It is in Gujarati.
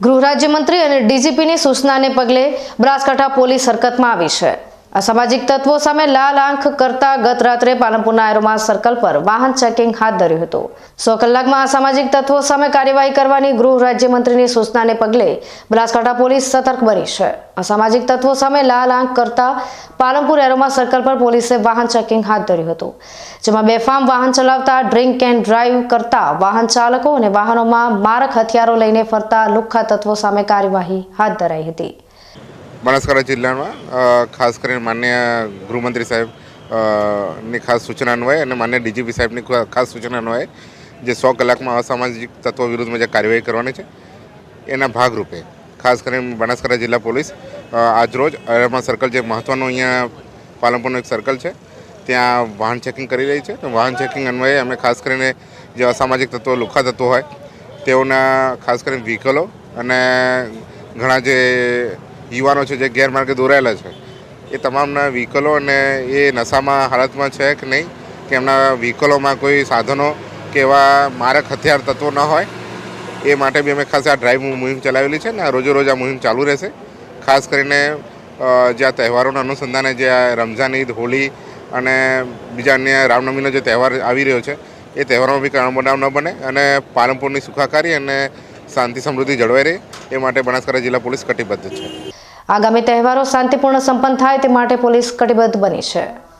ગૃહ રાજ્યમંત્રી અને ડીજીપીની સૂચનાને પગલે બનાસકાંઠા પોલીસ હરકતમાં આવી છે. અસામાજિક તત્વો સામે લાલ આંખ કરતા ગત રાત્રે પાલનપુરના એરોમા સર્કલ પર વાહન ચેકિંગ હાથ ધર્યું હતું. સો કલાકમાં અસામાજિક તત્વો સામે કાર્યવાહી કરવાની ગૃહ રાજ્યમંત્રીની સૂચનાને પગલે બનાસકાંઠા પોલીસ સતર્ક બની છે. અસામાજિક તત્વો સામે લાલ આંખ કરતા પાલનપુર એરોમા સર્કલ પર પોલીસે વાહન ચેકિંગ હાથ ધર્યું હતું. જેમાં બેફામ વાહન ચલાવતા, ડ્રિંક એન્ડ ડ્રાઈવ કરતા વાહન ચાલકો અને વાહનોમાં મારક હથિયારો લઈને ફરતા લુખ્ખા તત્વો સામે કાર્યવાહી હાથ ધરાઈ હતી. બનાસકાંઠા જિલ્લામાં ખાસ કરીને માન્ય ગૃહમંત્રી સાહેબની ખાસ સૂચના અન્વયે અને માન્ય ડીજીપી સાહેબની ખાસ સૂચના અન્વયે જે સો કલાકમાં અસામાજિક તત્વો વિરુદ્ધમાં જે કાર્યવાહી કરવાની છે, એના ભાગરૂપે ખાસ કરીને બનાસકાંઠા જિલ્લા પોલીસ આજરોજ અરમા સર્કલ જે મહત્ત્વનું અહીંયા પાલનપુરનું એક સર્કલ છે, ત્યાં વાહન ચેકિંગ કરી રહી છે. વાહન ચેકિંગ અન્વયે અમે ખાસ કરીને જે અસામાજિક તત્વો, લુખા તત્વો હોય, તેઓના ખાસ કરીને વ્હીકલો અને ઘણા જે યુવાનો છે જે ગેરમાર્ગે દોરાયેલા છે. એ તમામના વ્હીકલો અને એ નશામાં હાલતમાં છે કે નહીં? કે એમના વ્હીકલોમાં કોઈ સાધનો કે એવા મારક હથિયાર તત્વો ન હોય? એ માટે બી અમે ખાસ આ ડ્રાઈવ મુહિમ ચલાવેલી છે ને આ રોજે રોજ આ મુહિમ ચાલુ રહેશે. ખાસ કરીને જે આ તહેવારોના અનુસંધાને જે આ રમઝાન, ઈદ હોળી અને બીજા અન્ય રામનવમીનો જે તહેવાર આવી રહ્યો છે, એ તહેવારોમાં બી કારણ બનાવ ન બને અને પાલનપુરની સુખાકારી અને શાંતિ, સમૃદ્ધિ જળવાઈ રહે. એ માટે બનાસકાંઠા જિલ્લા પોલીસ કટિબદ્ધ છે. આગામી તહેવારો શાંતિપૂર્ણ સંપન્ન થાય તે માટે પોલીસ કટિબદ્ધ બની છે.